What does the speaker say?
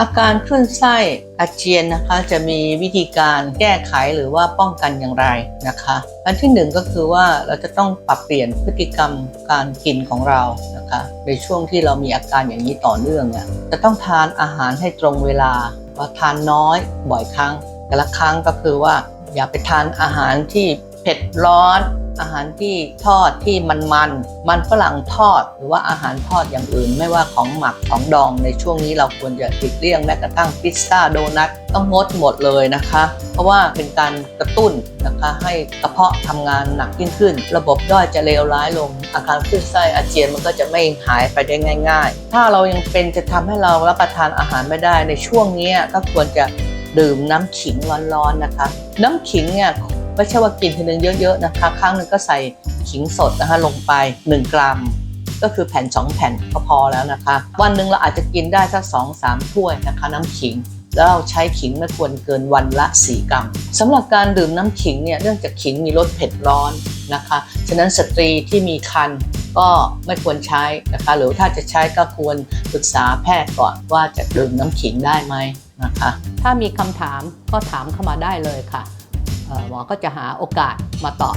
อาการคลื่นไส้อาเจียนนะคะจะมีวิธีการแก้ไขหรือว่าป้องกันอย่างไรนะคะ อันที่หนึ่งก็คือว่าเราจะต้องปรับเปลี่ยนพฤติกรรมการกินของเรานะคะ ในช่วงที่เรามีอาการอย่างนี้ต่อเนื่องเนี่ยจะต้องทานอาหารให้ตรงเวลาว่าทานน้อยบ่อยครั้ง แต่ละครั้งก็คือว่าอย่าไปทานอาหารที่เผ็ดร้อน อาหารที่ทอดที่มันมันมันฝรั่งทอด หรือว่าอาหารทอดอย่างอื่น ไม่ว่าของหมักของดองในช่วงนี้เราควรจะหลีกเลี่ยงแม้กระทั่งพิซซ่าโดนัทต้องงดหมดเลยนะคะ เพราะว่าเป็นการกระตุ้นนะคะให้กระเพาะทำงานหนักยิ่งขึ้น ระบบย่อยจะเลวร้ายลง อาการคลื่นไส้อาเจียนมันก็จะไม่หายไปได้ง่าย ๆ ถ้าเรายังเป็นจะทำให้เรารับประทานอาหารไม่ได้ในช่วงนี้ก็ควรจะดื่มน้ำขิงร้อนๆนะคะ น้ำขิงเนี่ย ไม่ใช่ว่ากินทีนึงเยอะๆนะคะครั้งนึงก็ใส่ขิงสดนะคะลงไป 1 กรัม ก็คือแผ่น 2 แผ่นก็พอแล้วนะคะ วันหนึ่งเราอาจจะกินได้สักสองสามถ้วยนะคะ น้ำขิงแล้วเราใช้ขิงไม่ควรเกินวันละ 4 กรัมสำหรับการดื่มน้ำขิงเนี่ยเนื่องจากขิงมีรสเผ็ดร้อนนะคะ ฉะนั้นสตรีที่มีครรภ์ก็ไม่ควรใช้นะคะ หรือถ้าจะใช้ก็ควรปรึกษาแพทย์ก่อนว่าจะดื่มน้ำขิงได้ไหมนะคะ ถ้ามีคำถามก็ถามเข้ามาได้เลยค่ะ หมอก็จะหาโอกาสมาตอบ